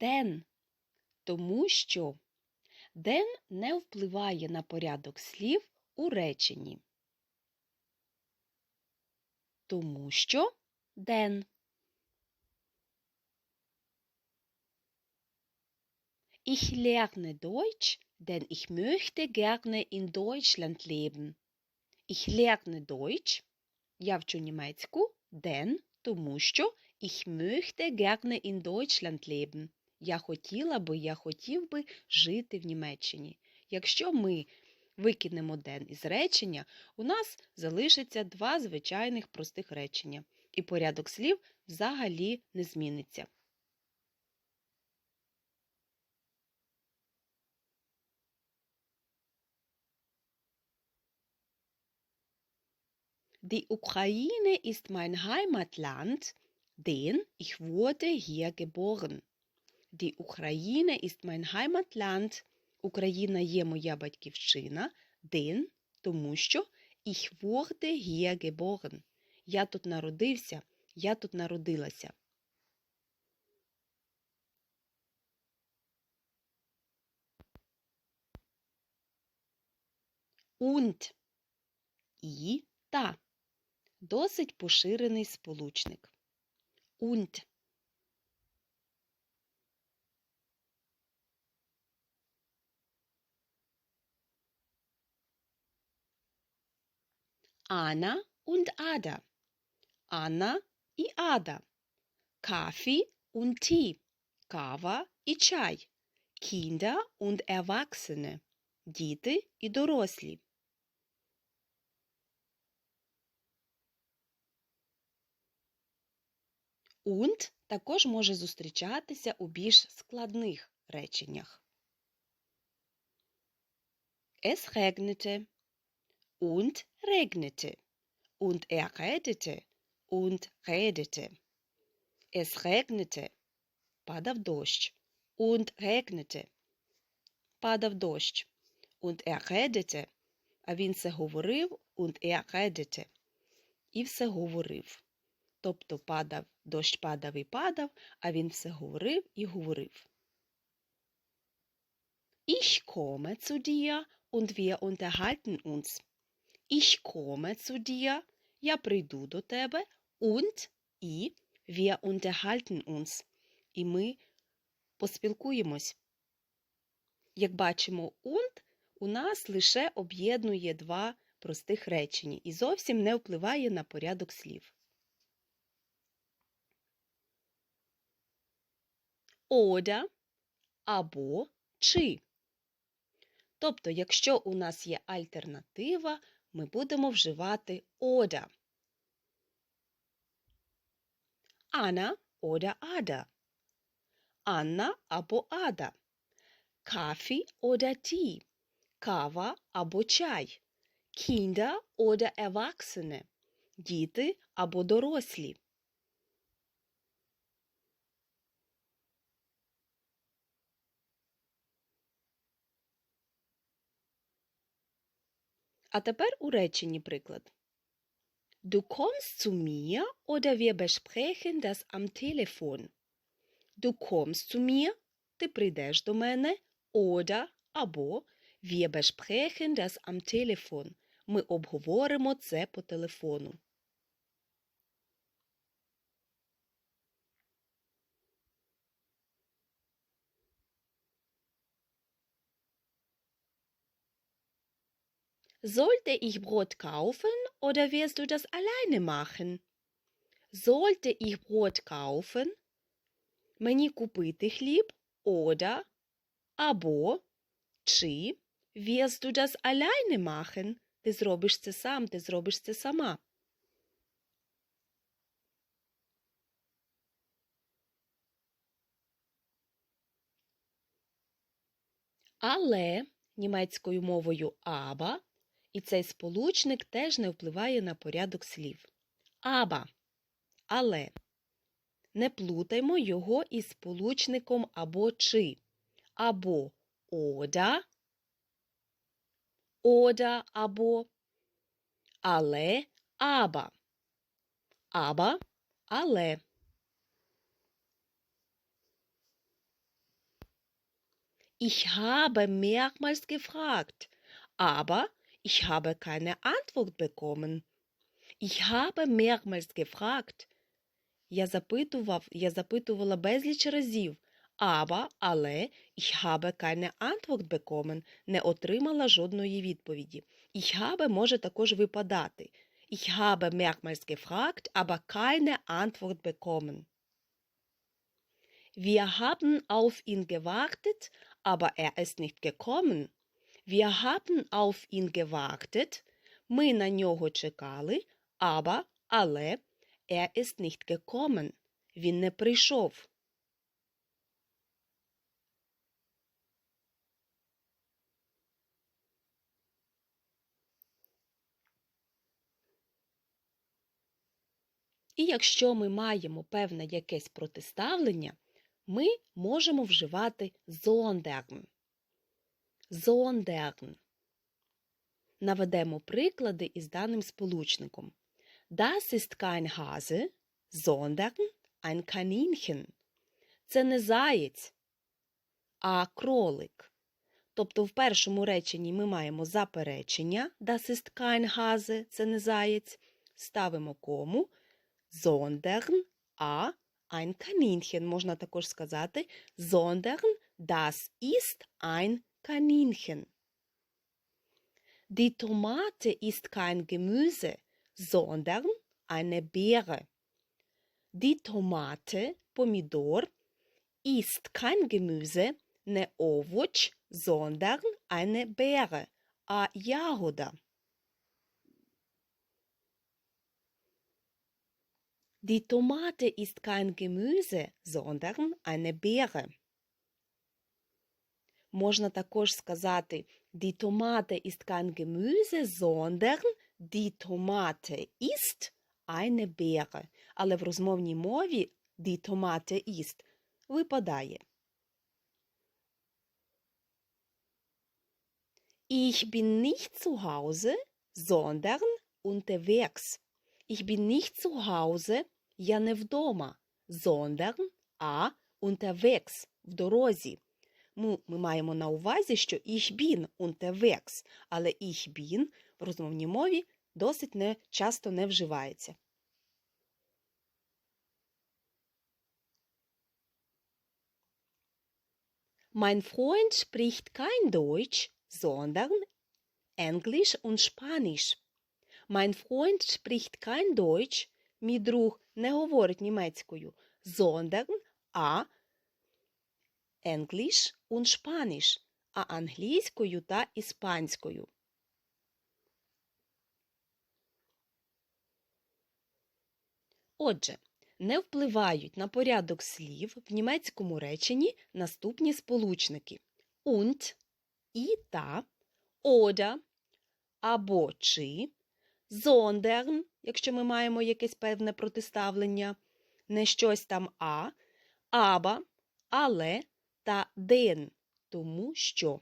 ден? Тому що ден не впливає на порядок слів у реченні. Тому що ден. Ich lerne Deutsch, denn ich möchte gerne in Deutschland leben. Ich lerne Deutsch. Я вчу німецьку, denn, тому що ich möchte gerne in Deutschland leben. Я хотіла би, я хотів би жити в Німеччині. Якщо ми викинемо den із речення, у нас залишиться два звичайних простих речення, і порядок слів взагалі не зміниться. Die Ukraine ist mein Heimatland, denn ich wurde hier geboren. Die Ukraine ist mein Heimatland. Україна є моя батьківщина, denn, тому що ich wurde hier geboren. Я тут народився, я тут народилася. Und і та досить поширений сполучник. Und Anna und Ada. Anna і Ада. Kaffee und Tee. Кава і чай. Kinder und Erwachsene. Діти і дорослі. Und також може зустрічатися у більш складних реченнях. Es regnete und regnete und er redete und redete. Es regnete падав дощ und regnete падав дощ und er redete а він все говорив und er redete і все говорив. Тобто падав, дощ падав і падав, а він все говорив і говорив. Ich komme zu dir und wir unterhalten uns. Ich komme zu dir, я прийду до тебе, und і wir unterhalten uns. І ми поспілкуємось. Як бачимо, und у нас лише об'єднує два простих речення і зовсім не впливає на порядок слів. Ода або чи. Тобто, якщо у нас є альтернатива, ми будемо вживати ода. Ана ода ада. Анна або ада. Кафі ода ті. Кава або чай. Кінда ода еваксене. Діти або дорослі. А тепер у реченні приклад. Du kommst zu mir oder wir besprechen das am Telefon. Du kommst zu mir, ти прийдеш до мене, oder або wir besprechen das am Telefon. Ми обговоримо це по телефону. Sollte ich Brot kaufen oder wirst du das alleine machen? Sollte ich Brot kaufen? Мені купити хліб oder або чи wirst du das alleine machen? Ти зробиш це сам, ти зробиш це сама. Але німецькою мовою аба і цей сполучник теж не впливає на порядок слів. Аба. Але. Не плутаймо його із сполучником або чи. Або ода, ода або але аба. Аба, але. Ich habe mehrmals gefragt, aber ich habe keine Antwort bekommen. Ich habe mehrmals gefragt. Я запитував, я запитувала безліч разів. Aber, але, ich habe keine Antwort bekommen, не отримала жодної відповіді. Ich habe може також випадати. Ich habe mehrmals gefragt, aber keine Antwort bekommen. Wir haben auf ihn gewartet, aber er ist nicht gekommen. Wir haben auf ihn gewartet. Ми на нього чекали, aber, але, er ist nicht gekommen. Він не прийшов. І якщо ми маємо певне якесь протиставлення, ми можемо вживати sondern. Sondern. Наведемо приклади із даним сполучником. Das ist kein Hase, sondern ein Kaninchen. Це не заєць, а кролик. Тобто в першому реченні ми маємо заперечення Das ist kein Hase, це не заєць. Ставимо кому, sondern а ein Kaninchen. Можна також сказати sondern das ist ein Kaninchen. Die Tomate ist kein Gemüse, sondern eine Beere. Die Tomate, Pomidor, ist kein Gemüse, ne Ovuc, sondern eine Beere, a Jagoda. Die Tomate ist kein Gemüse, sondern eine Beere. Можна також сказати Die Tomate ist kein Gemüse, sondern die Tomate ist eine Beere. Але в розмовній мові die Tomate ist випадає. Ich bin nicht zu Hause, sondern unterwegs. Ich bin nicht zu Hause, я не вдома, sondern а unterwegs, в дорозі. Ми, ми маємо на увазі, що ich bin unterwegs, але ich bin в розмовній мові досить не, часто не вживається. Mein Freund spricht kein Deutsch, sondern Englisch und Spanisch. Mein Freund spricht kein Deutsch, мій друг не говорить німецькою, sondern а English und Spanish, а англійською та іспанською. Отже, не впливають на порядок слів в німецькому реченні наступні сполучники und і та, oder або чи, sondern, якщо ми маємо якесь певне протиставлення, не щось там а, aber, але та ден, тому що.